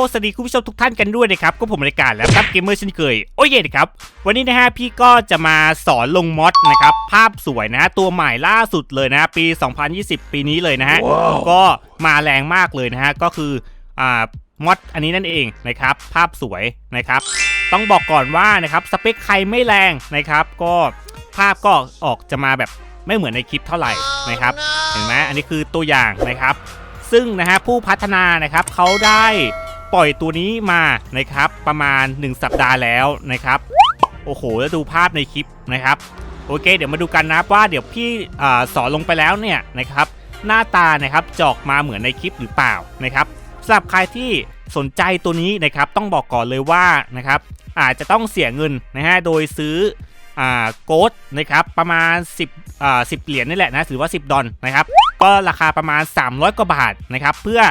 ลโหลสวัสดีคุณผู้ชมทุกท่านกันด้วยนะครับ ก็ผมรายการแล้วครับเกมเมอร์เช่นเคย โอ้ยเย่นะครับ วันนี้นะฮะพี่ก็จะมาสอนลงมอดนะครับ ภาพสวยนะตัวใหม่ล่าสุดเลยนะ ปี 2020 ปีนี้เลยนะฮะก็มาแรงมากเลยนะฮะ ก็คืออ่ามอดอันนี้นั่นเองนะครับ ภาพสวยนะครับ ต้องบอกก่อนว่านะครับสเปคใครไม่แรงนะครับ ก็ภาพก็ออกจะมาแบบไม่เหมือนในคลิปเท่าไหร่นะครับ เห็นไหมอันนี้คือตัวอย่างนะครับซึ่งนะฮะผู้พัฒนานะครับเขาได้ ปล่อยตัวนี้มานะครับประมาณ 1 สัปดาห์แล้วนะครับ โอ้โหแล้วดูภาพในคลิปนะครับ โอเค เดี๋ยวมาดูกันนะว่าเดี๋ยวพี่อาสอนลงไปแล้วเนี่ยนะครับ หน้าตานะครับจอกมาเหมือนในคลิปหรือเปล่านะครับสำหรับใครที่สนใจตัวนี้นะครับต้องบอกก่อนเลยว่านะครับอาจจะต้องเสียเงินนะฮะโดยซื้ออ่าโกดนะครับประมาณ 10อ่า10 เหรียญนี่แหละนะถือว่า 10 ดอลนะครับก็ราคาประมาณ 300 กว่าบาทนะครับเพื่อ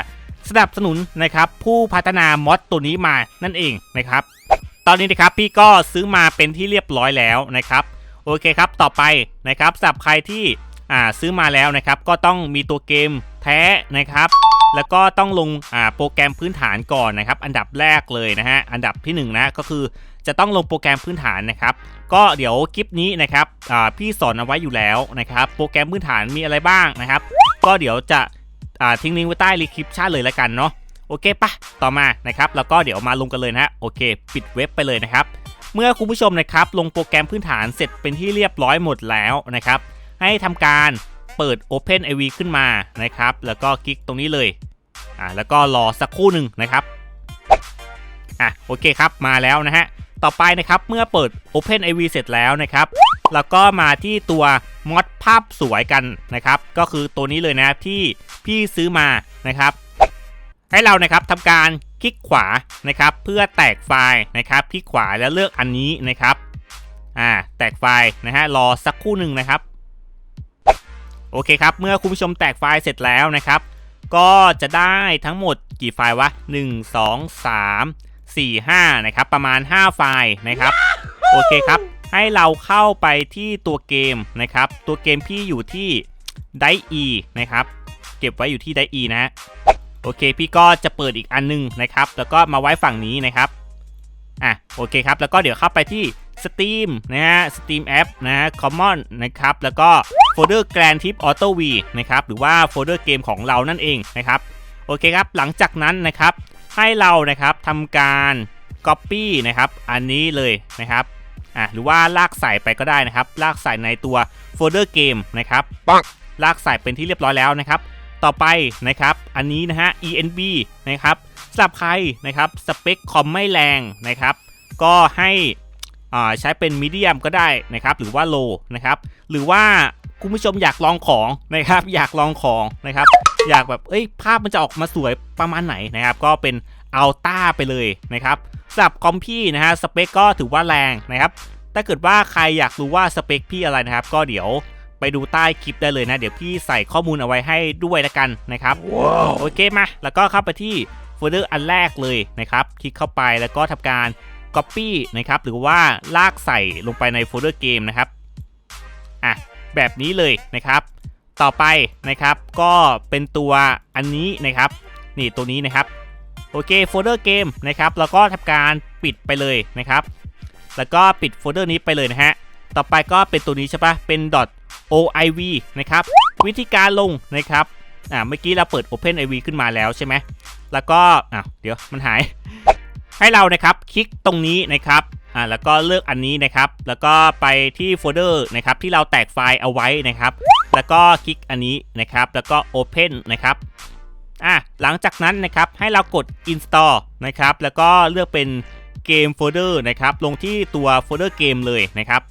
สนับสนุนนะครับผู้พัฒนามอดตัวนี้มานั่นเองนะครับ ตอนนี้นะครับพี่ก็ซื้อมาเป็นที่เรียบร้อยแล้วนะครับ โอเคครับต่อไปนะครับสำหรับใครที่อ่าซื้อมาแล้วนะครับ ก็ต้องมีตัวเกมแท้นะครับ แล้วก็ต้องลงอ่าโปรแกรมพื้นฐานก่อนนะครับ อันดับแรกเลยนะฮะอันดับที่1นงนะก็คือจะต้องลงโปรแกรมพื้นฐานนะครับ ก็เดี๋ยวคลิปนี้นะครับอ่าพี่สอนเอาไว้อยู่แล้วนะครับ โปรแกรมพื้นฐานมีอะไรบ้างนะครับ ก็เดี๋ยวจะ ทิ้งลิงก์ไว้ใต้รีคลิปชาเลยแล้วกันเนาะโอเคปะต่อมานะครับแล้วก็เดี๋ยวมาลงกันเลยนะฮะโอเค ปิดเว็บไปเลยนะครับ เมื่อคุณผู้ชมนะครับลงโปรแกรมพื้นฐานเสร็จเป็นที่เรียบร้อยหมดแล้วนะครับ ให้ทำการเปิด Open AV ขึ้นมานะครับ แล้วก็คลิกตรงนี้เลยอ่าแล้วก็รอสักครู่หนึ่งนะครับอะโอเคครับมาแล้วนะฮะ ต่อไปนะครับเมื่อเปิด Open AV เสร็จแล้วนะครับแล้วก็มาที่ตัวมอดภาพสวยกันนะครับ ก็คือตัวนี้เลยนะที่พี่ซื้อมานะครับ ให้เรานะครับทำการคลิกขวานะครับ เพื่อแตกไฟล์นะครับ คลิกขวาแล้วเลือกอันนี้นะครับอ่าแตกไฟล์นะฮะรอสักครู่หนึ่งนะครับโอเคครับ เมื่อคุณผู้ชมแตกไฟล์เสร็จแล้วนะครับ ก็จะได้ทั้งหมดกี่ไฟล์วะ 1 2 3 4 5 นะครับ ประมาณ 5 ไฟล์นะครับ โอเคครับ ให้เราเข้าไปที่ตัวเกมนะครับ ตัวเกมพี่อยู่ที่ไดอีนะครับ เก็บไว้อยู่ที่ไดอีนะฮะโอเค พี่ก็จะเปิดอีกอันนึงนะครับ แล้วก็มาไว้ฝั่งนี้นะครับอะโอเคครับ แล้วก็เดี๋ยวเข้าไปที่ Steam นะฮะ Steam App นะฮะ Common นะครับ แล้วก็โฟลเดอร์ Grand Theft Auto V นะครับ หรือว่าโฟลเดอร์เกมของเรานั่นเองนะครับ โอเคครับ หลังจากนั้นนะครับ ให้เรานะครับทำการ Copy นะครับอันนี้เลยนะครับอะหรือว่าลากใส่ไปก็ได้นะครับ ลากใส่ในตัวโฟลเดอร์เกมนะครับปังลากใส่เป็นที่เรียบร้อยแล้วนะครับ ต่อไปนะครับ อันนี้นะฮะ enb นะครับสำหรับใครนะครับสเปคคอมไม่แรงนะครับ ก็ให้อ่าใช้เป็นมีเดียมก็ได้นะครับ หรือว่าโลนะครับ หรือว่าคุณผู้ชมอยากลองของนะครับ อยากลองของนะครับ อยากแบบเอ้ยภาพมันจะออกมาสวยประมาณไหนนะครับก็เป็นอัลต้าไปเลยนะครับสำหรับคอมพี่นะฮะสเปคก็ถือว่าแรงนะครับถ้าเกิดว่าใครอยากรู้ว่าสเปคพี่อะไรนะครับ ก็เดี๋ยวไปดูใต้คลิปได้เลยนะ เดี๋ยวพี่ใส่ข้อมูลเอาไว้ให้ด้วยละกันนะครับ Wow. โอเคมา แล้วก็เข้าไปที่โฟลเดอร์อันแรกเลยนะครับ คลิกเข้าไปแล้วก็ทำการ Copy นะครับ หรือว่าลากใส่ลงไปในโฟลเดอร์เกมนะครับ อะ แบบนี้เลยนะครับ ต่อไปนะครับ ก็เป็นตัวอันนี้นะครับ นี่ตัวนี้นะครับ โอเคโฟลเดอร์เกมนะครับแล้วก็ทำการปิดไปเลยนะครับ แล้วก็ปิดโฟลเดอร์นี้ไปเลยนะฮะต่อไปก็เป็นตัวนี้ใช่ปะเป็น .oiv นะครับ วิธีการลงนะครับอ่าเมื่อกี้เราเปิด Open IV ขึ้นมาแล้วใช่ไหมแล้วก็อะเดี๋ยวมันหาย ให้เรานะครับคลิกตรงนี้นะครับ อ่าแล้วก็เลือกอันนี้นะครับ แล้วก็ไปที่โฟลเดอร์นะครับที่เราแตกไฟล์เอาไว้นะครับ แล้วก็คลิกอันนี้นะครับ แล้วก็ Open นะครับอะหลังจากนั้นนะครับให้เรากด install นะครับ แล้วก็เลือกเป็นเกมโฟลเดอร์นะครับ ลงที่ตัวโฟลเดอร์เกมเลยนะครับ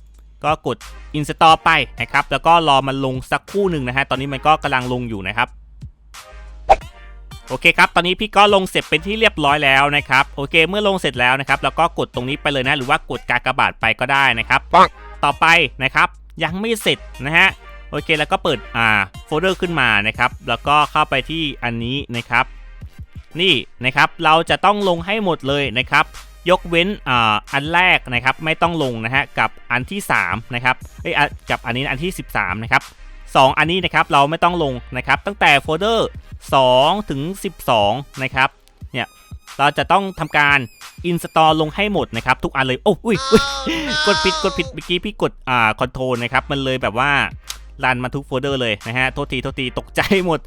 ก็กด install ไปนะครับ แล้วก็รอมันลงสักครู่หนึ่งนะฮะตอนนี้มันก็กำลังลงอยู่นะครับ โอเคครับ ตอนนี้พี่ก็ลงเสร็จเป็นที่เรียบร้อยแล้วนะครับ โอเค เมื่อลงเสร็จแล้วนะครับแล้วก็กดตรงนี้ไปเลยนะ หรือว่ากดกากบาทไปก็ได้นะครับปังต่อไปนะครับ ยังไม่เสร็จนะฮะ โอเค แล้วก็เปิด อ่า โฟลเดอร์ขึ้นมานะครับ แล้วก็เข้าไปที่อันนี้นะครับ นี่นะครับ เราจะต้องลงให้หมดเลยนะครับ ยกเว้น อ่า อันแรกนะครับ ไม่ต้องลงนะฮะ กับอันที่3นะครับ เอ้ยอะกับอันนี้อันที่ 13นะครับ 2 อันนี้นะครับเราไม่ต้องลงนะครับตั้งแต่โฟลเดอร์2ถึง 12 นะครับเนี่ยเราจะต้องทำการ install ลงให้หมดนะครับทุกอันเลยโอ้อุ้ยอุ๊ยกดผิดกดผิดเมื่อกี้พี่กดอ่าคอนโทรลนะครับมันเลยแบบว่ารันมาทุกโฟลเดอร์เลยนะฮะโทษทีโทษทีตกใจหมด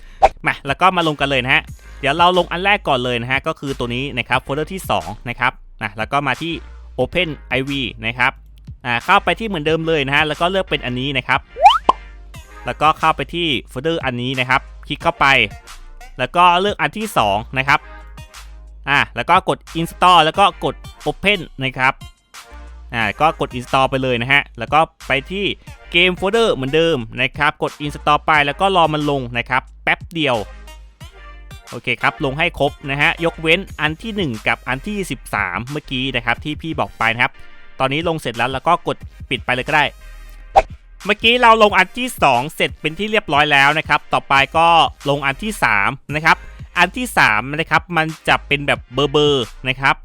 มาแล้วก็มาลงกันเลยนะฮะเดี๋ยวเราลงอันแรกก่อนเลยนะฮะก็คือตัวนี้นะครับโฟลเดอร์ที่2นะครับนะแล้วก็มาที่ Open IV นะครับอ่าเข้าไปที่เหมือนเดิมเลยนะฮะแล้วก็เลือกเป็นอันนี้นะครับ แล้วก็เข้าไปที่โฟลเดอร์อันนี้นะครับ คลิกเข้าไป แล้วก็เลือกอันที่ 2 นะครับอ่าแล้วก็กด install แล้วก็กด open นะครับอ่าก็กด install ไปเลยนะฮะ แล้วก็ไปที่เกมโฟลเดอร์เหมือนเดิมนะครับ กด install ไปแล้วก็รอมันลงนะครับ แป๊บเดียว โอเคครับ ลงให้ครบนะฮะ ยกเว้นอันทีหนึ่1 กับอันที่ 13 เมื่อกี้นะครับที่พี่บอกไปนะครับ ตอนนี้ลงเสร็จแล้วแล้วก็กดปิดไปเลยก็ได้ เมื่อกี้เราลงอันที่ 2 เสร็จเป็นที่เรียบร้อยแล้วนะครับ ต่อไปก็ลงอันที่ 3 นะครับ อันที่ 3 นะครับ มันจะเป็นแบบเบอร์เบอร์นะครับ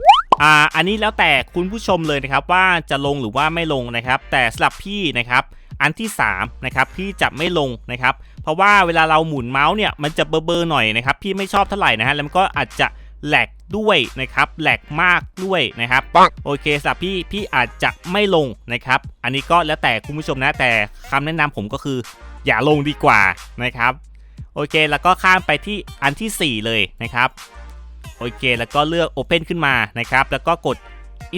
อ่าอันนี้แล้วแต่คุณผู้ชมเลยนะครับว่าจะลงหรือว่าไม่ลงนะครับ แต่สำหรับพี่นะครับอันที่3นะครับพี่จะไม่ลงนะครับ เพราะว่าเวลาเราหมุนเมาส์เนี่ยมันจะเบอร์เบอร์หน่อยนะครับ พี่ไม่ชอบเท่าไหร่นะฮะแล้วมันก็อาจจะ แหลกด้วยนะครับแหลกมากด้วยนะครับปังโอเคสำหรับพี่พี่อาจจะไม่ลงนะครับ อันนี้ก็แล้วแต่คุณผู้ชมนะแต่คำแนะนำผมก็คือ อย่าลงดีกว่านะครับ โอเคแล้วก็ข้ามไปที่อันทีสี่ 4 เลยนะครับโอเค แล้วก็เลือก Open ขึ้นมานะครับ แล้วก็กด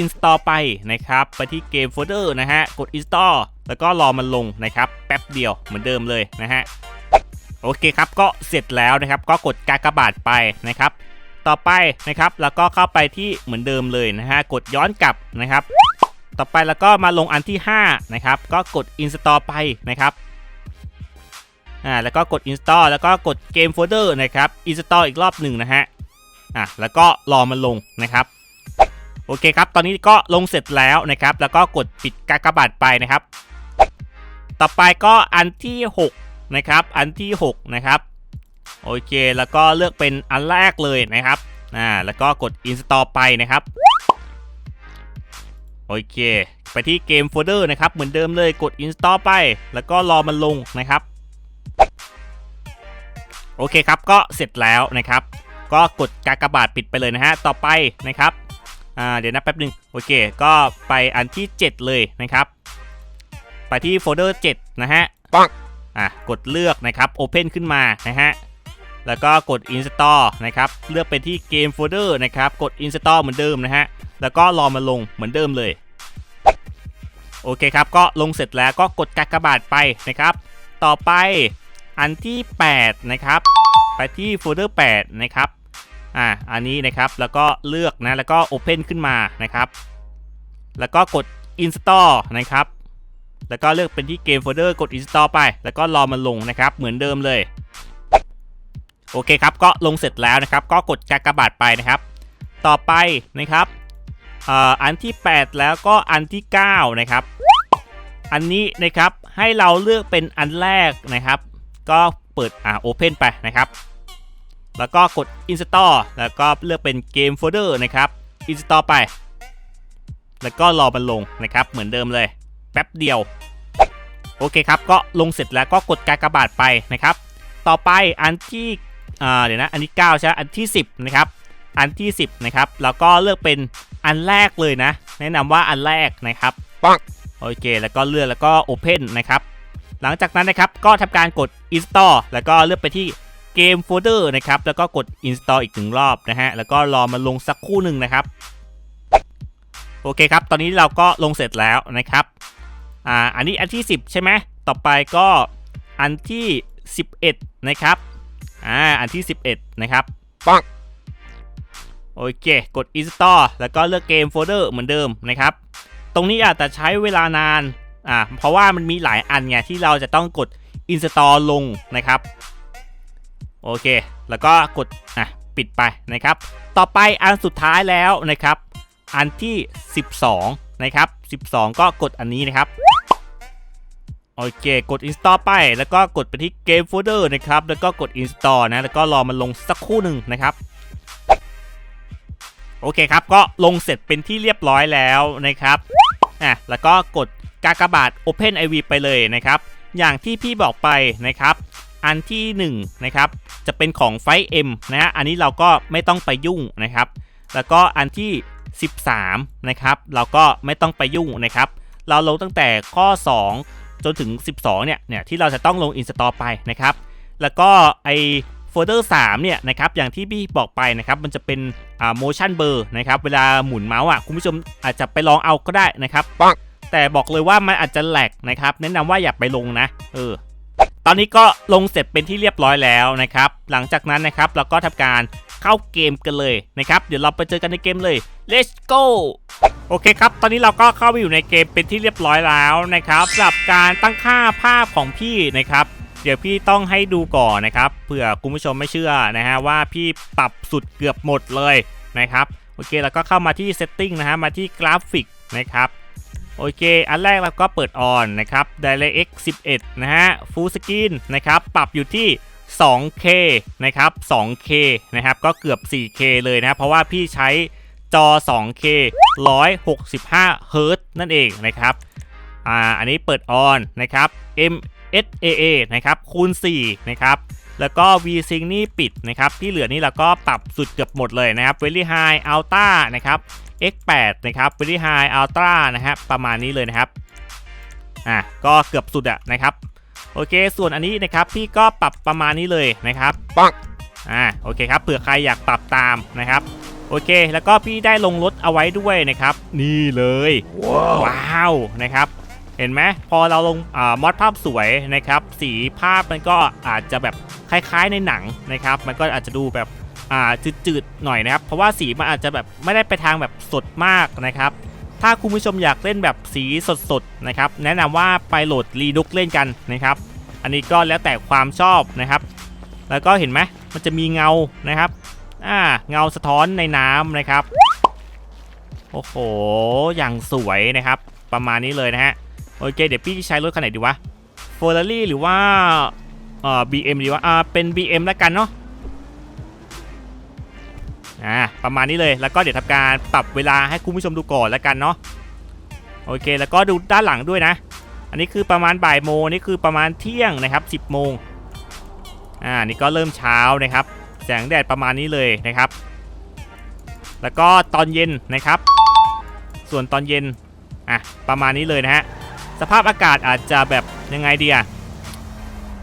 Install ไปนะครับ ไปที่เกมโฟลเดอร์นะฮะ กด Install แล้วก็รอมันลงนะครับ แป๊บเดียวเหมือนเดิมเลยนะฮะ โอเคครับ ก็เสร็จแล้วนะครับ ก็กดกากบาทไปนะครับ ต่อไปนะครับ แล้วก็เข้าไปที่เหมือนเดิมเลยนะฮะ กดย้อนกลับนะครับ ต่อไปแล้วก็มาลงอันที่ 5 นะครับ ก็กด Install ไปนะครับอ่าแล้วก็กด Install แล้วก็กดเกมโฟลเดอร์นะครับ Install อีกรอบหนึ่งนะฮะอะแล้วก็รอมันลงนะครับโอเคครับ ตอนนี้ก็ลงเสร็จแล้วนะครับ แล้วก็กดปิดกากบาทไปนะครับ ต่อไปก็อันที่ 6 นะครับ อันที่ 6 นะครับ โอเค แล้วก็เลือกเป็นอันแรกเลยนะครับอ่าแล้วก็กด install ไปนะครับ โอเค ไปที่เกมโฟลเดอร์นะครับ เหมือนเดิมเลยกด install ไป แล้วก็รอมันลงนะครับ โอเคครับ ก็เสร็จแล้วนะครับ ก็กดกากบาทปิดไปเลยนะฮะ ต่อไปนะครับ อ่า เดี๋ยวนะแป๊บหนึง โอเค ก็ไปอันที่ 7 เลยนะครับ ไปที่โฟลเดอร์7นะฮะปังอะ กดเลือกนะครับ Open ขึ้นมานะฮะ แล้วก็กด Install นะครับเลือกไปที่เกมโฟลเดอร์นะครับกด Install เหมือนเดิมนะฮะแล้วก็รอมันลงเหมือนเดิมเลย โอเคครับ ก็ลงเสร็จแล้วก็กดกากบาทไปนะครับ ต่อไปอันที่ 8 นะครับ ไปที่โฟลเดอร์ 8 นะครับอ่าอันนี้นะครับแล้วก็เลือกนะแล้วก็ Open ขึ้นมานะครับ แล้วก็กด Install นะครับ แล้วก็เลือกเป็นที่เกมโฟลเดอร์กด install ไป แล้วก็รอมันลงนะครับ เหมือนเดิมเลย โอเคครับก็ลงเสร็จแล้วนะครับ ก็กดกากบาทไปนะครับ ต่อไปนะครับอ,อันที่ 8 แล้วก็อันที่ 9 นะครับ อันนี้นะครับให้เราเลือกเป็นอันแรกนะครับ ก็เปิดอ่า open ไปนะครับ แล้วก็กด install แล้วก็เลือกเป็นเกมโฟลเดอร์นะครับ install ไป แล้วก็รอมันลงนะครับ เหมือนเดิมเลย แป๊บเดียว โอเคครับ ก็ลงเสร็จแล้วก็กดกากบาทไปนะครับ ต่อไปอันที่ อ่าเดี๋ยวนะ อันที่9ใช่ไหมอันที่ 10 นะครับ อันที่ 10 นะครับ แล้วก็เลือกเป็นอันแรกเลยนะ แนะนำว่าอันแรกนะครับปังโอเค แล้วก็เลือกแล้วก็ Open นะครับ หลังจากนั้นนะครับก็ทำการกด Install แล้วก็เลือกไปที่เกมโฟลเดอร์นะครับ แล้วก็กด Install อีกหนึ่งรอบนะฮะ แล้วก็รอมันลงสักครู่หนึ่งนะครับ โอเคครับ ตอนนี้เราก็ลงเสร็จแล้วนะครับ อ่า อันนี้อันที่ 10 ใช่ไหม ต่อไปก็อันที่ 11 นะครับ อ่า อันที่ 11 นะครับ ปังโอเค กด install แล้วก็เลือกเกมโฟลเดอร์เหมือนเดิมนะครับ ตรงนี้อาจจะใช้เวลานาน อ่า เพราะว่ามันมีหลายอันไงที่เราจะต้องกด install ลงนะครับ โอเค แล้วก็กด อะ ปิดไปนะครับ ต่อไปอันสุดท้ายแล้วนะครับ อันที่ 12 นะครับ 12 ก็กดอันนี้นะครับ โอเค กด install ไป แล้วก็กดไปที่เกมโฟลเดอร์นะครับ แล้วก็กด install นะ แล้วก็รอมันลงสักครู่หนึ่งนะครับ โอเคครับ ก็ลงเสร็จเป็นที่เรียบร้อยแล้วนะครับอะแล้วก็กดกากบาท Open IV ไปเลยนะครับ อย่างที่พี่บอกไปนะครับ อันที่1นะครับจะเป็นของไฟเอ็มนะฮะ อันนี้เราก็ไม่ต้องไปยุ่งนะครับ แล้วก็อันที่ 13นะครับ เราก็ไม่ต้องไปยุ่งนะครับ เราลงตั้งแต่ข้อ 2 จนถึง 12 เนี่ยเนี่ยที่เราจะต้องลง install ไปนะครับ แล้วก็ไอโฟลเดอร์3เนี่ยนะครับอย่างที่พี่บอกไปนะครับมันจะเป็นอ่า motion blur นะครับเวลาหมุนเมาส์อะคุณผู้ชมอาจจะไปลองเอาก็ได้นะครับปังแต่บอกเลยว่ามันอาจจะแหลกนะครับแนะนำว่าอย่าไปลงนะเออตอนนี้ก็ลงเสร็จเป็นที่เรียบร้อยแล้วนะครับหลังจากนั้นนะครับเราก็ทำการ เข้าเกมกันเลยนะครับ เดี๋ยวเราไปเจอกันในเกมเลย let's go โอเคครับ ตอนนี้เราก็เข้าไปอยู่ในเกมเป็นที่เรียบร้อยแล้วนะครับสำหรับการตั้งค่าภาพของพี่นะครับ เดี๋ยวพี่ต้องให้ดูก่อนนะครับเผื่อคุณผู้ชมไม่เชื่อนะฮะว่าพี่ปรับสุดเกือบหมดเลยนะครับ โอเคแล้วก็เข้ามาที่ setting นะฮะมาที่กราฟิกนะครับโอเค อันแรกเราก็เปิดออนนะครับ DirectX 11 นะฮะ Full Screen นะครับ ปรับอยู่ที่ 2K นะครับ 2K นะครับ ก็เกือบ 4K เลยนะครับเพราะว่าพี่ใช้จอ 2K 165 Hz นั่นเองนะครับ อ่า อันนี้เปิดออนนะครับ MSAA นะครับ คูณ 4 นะครับ แล้วก็ VSync นี่ปิดนะครับ ที่เหลือนี่เราก็ปรับสุดเกือบหมดเลยนะครับ Very High Ultra นะครับ X8 นะครับ Very High Ultra นะฮะประมาณนี้เลยนะครับ อะ ก็เกือบสุดอะนะครับ โอเค ส่วนอันนี้นะครับพี่ก็ปรับประมาณนี้เลยนะครับปังอ่าโอเคครับเผื่อใครอยากปรับตามนะครับโอเค แล้วก็พี่ได้ลงรถเอาไว้ด้วยนะครับ นี่เลยว้าวว้าวนะครับ เห็นไหมพอเราลงอ่ามอดภาพสวยนะครับ สีภาพมันก็อาจจะแบบคล้ายๆในหนังนะครับ มันก็อาจจะดูแบบอ่าจืดๆหน่อยนะครับ เพราะว่าสีมันอาจจะแบบไม่ได้ไปทางแบบสดมากนะครับ ถ้าคุณผู้ชมอยากเล่นแบบสีสดๆนะครับแนะนำว่าไปโหลดรีดุกเล่นกันนะครับ อันนี้ก็แล้วแต่ความชอบนะครับ แล้วก็เห็นไหมมันจะมีเงานะครับอ่าเงาสะท้อนในน้ำนะครับโอ้โห อย่างสวยนะครับ ประมาณนี้เลยนะฮะ โอเค เดี๋ยวพี่ใช้รถคันไหนดีวะ f e r r a r i หรือว่าเอ่อ BM ดีวะ อ่า เป็น BM แล้วกันเนาะ อ่าประมาณนี้เลยแล้วก็เดี๋ยวทำการปรับเวลาให้คุณผู้ชมดูก่อนแล้วกันเนาะโอเค แล้วก็ดูด้านหลังด้วยนะ อันนี้คือประมาณบ่ายโมงนี่คือประมาณเที่ยงนะครับ 10โมงอ่านี่ก็เริ่มเช้านะครับ แสงแดดประมาณนี้เลยนะครับ แล้วก็ตอนเย็นนะครับ ส่วนตอนเย็นอะประมาณนี้เลยนะฮะสภาพอากาศอาจจะแบบยังไงดีอะ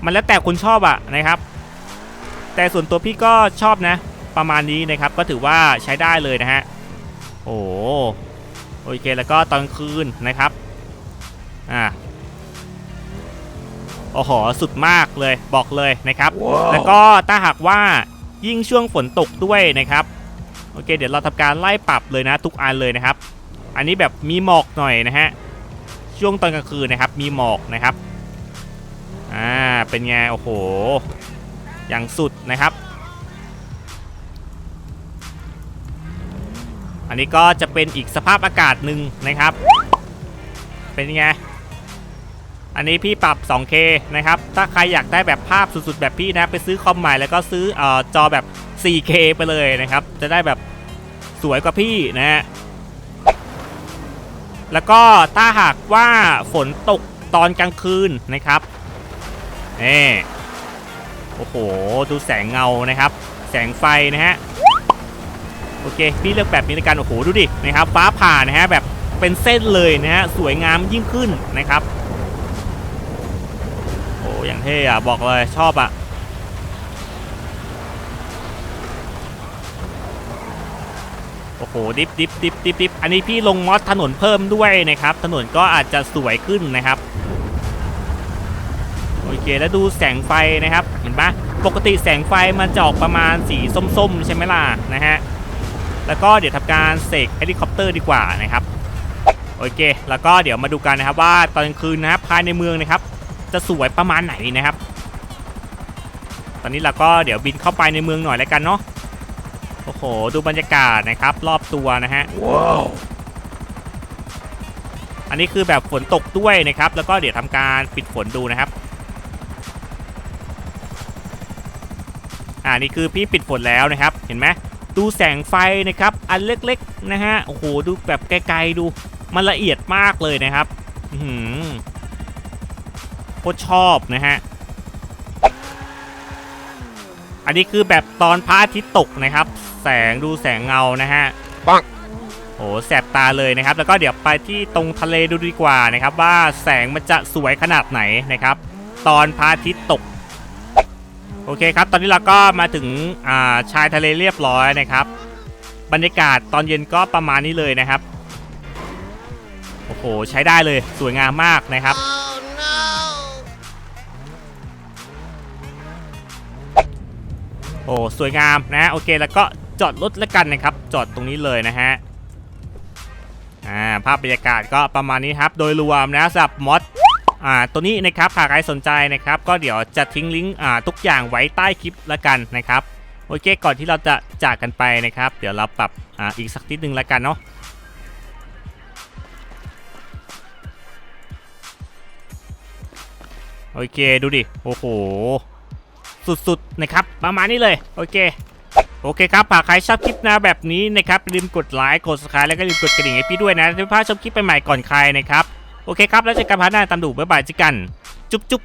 มันแล้วแต่คนชอบอะนะครับ แต่ส่วนตัวพี่ก็ชอบนะ ประมาณนี้นะครับก็ถือว่าใช้ได้เลยนะฮะโอ้โหโอเคแล้วก็ตอนกลางคืนนะครับอ่าโอ้โหสุดมากเลยบอกเลยนะครับว้าวแล้วก็ถ้าหากว่ายิ่งช่วงฝนตกด้วยนะครับโอเค เดี๋ยวเราทำการไล่ปรับเลยนะ ทุกอันเลยนะครับ อันนี้แบบมีหมอกหน่อยนะฮะช่วงตอนกลางคืนนะครับ มีหมอกนะครับอ่าเป็นไงโอ้โหอย่างสุดนะครับ นนี้ก็จะเป็นอีกสภาพอากาศหนึ่งนะครับ เป็นไง อันนี้พี่ปรับ 2K นะครับ ถ้าใครอยากได้แบบภาพสุดๆ แบบพี่นะไปซื้อคอมใหม่แล้วก็ซื้อเอ่อจอแบบ 4K ไปเลยนะครับ จะได้แบบสวยกว่าพี่นะฮะแล้วก็ถ้าหากว่าฝนตกตอนกลางคืนนะครับนี่โอ้โห ดูแสงเงานะครับ แสงไฟนะฮะ โอเค พี่เลือกแบบนี้ในการโอ้โหดูดินะครับฟ้าผ่านะฮะแบบเป็นเส้นเลยนะฮะสวยงามยิ่งขึ้นนะครับโอ้อย่างเท่อะบอกเลยชอบอะโอ้โหดิฟดิฟดิฟดิฟดิฟอันนี้พี่ลงมอดถนนเพิ่มด้วยนะครับ ถนนก็อาจจะสวยขึ้นนะครับโอเคแล้วดูแสงไฟนะครับเห็นปะปกติแสงไฟมันจะออกประมาณสีส้มๆ ใช่ไหมล่ะนะฮะ แล้วก็เดี๋ยวทำการเสกเฮลิคอปเตอร์ดีกว่านะครับโอเค แล้วก็เดี๋ยวมาดูกันนะครับว่าตอนกลางคืนนะครับภายในเมืองนะครับ จะสวยประมาณไหนนะครับ ตอนนี้เราก็เดี๋ยวบินเข้าไปในเมืองหน่อยแล้วกันเนาะโอ้โห ดูบรรยากาศนะครับ รอบตัวนะฮะว้าวอันนี้คือแบบฝนตกด้วยนะครับ แล้วก็เดี๋ยวทำการปิดฝนดูนะครับอ่านี่คือพี่ปิดฝนแล้วนะครับ เห็นไหม ดูแสงไฟนะครับ อันเล็กๆนะฮะ โอ้โห ดูแบบไกลๆดู มันละเอียดมากเลยนะครับอือหือโคตรชอบนะฮะ อันนี้คือแบบตอนพระอาทิตย์ตกนะครับแแสงดูแสงเงานะฮะปังโอ้แสบตาเลยนะครับ แล้วก็เดี๋ยวไปที่ตรงทะเลดูดีกว่านะครับ ว่าแสงมันจะสวยขนาดไหนนะครับ ตอนพระอาทิตย์ตก โอเคครับ ตอนนี้เราก็มาถึงาชายทะเลเรียบร้อยนะครับ บรรยากาศตอนเย็นก็ประมาณนี้เลยนะครับ โอ้โห ใช้ได้เลยสวยงามมากนะครับโอ้สวยงามนะโอเคแล้วก็จอดรถแล้วกันนะครับ จอดตรงนี้เลยนะฮะอ่าภาพบรรยากาศก็ประมาณนี้ครับ โดยรวมนะสำหรับมอด อ่าตัวนี้นะครับหากใครสนใจนะครับก็เดี๋ยวจะทิ้งลิงก์อ่าทุกอย่างไว้ใต้คลิปแล้วกันนะครับโอเคก่อนที่เราจะจากกันไปนะครับ เดี๋ยวเราปรับอ่าอีกสักนิดนึงแล้วกันเนาะโอเคดูดิโอ้โหสุดๆนะครับประมาณนี้เลยโอเคโอเคครับหากใครชอบคลิปนวแบบนี้นะครับลืมกดไลค์กด subscribe แล้วก็ลืมกดกระดิ่งให้พี่ด้วยนะจะไม่พลาดชมคลิปใหม่ๆก่อนใครนะครับ โอเคครับ แล้วเจอกันพาร์ทหน้าตามดูบ๊ายบายเจอกัน จุ๊บจุ๊บ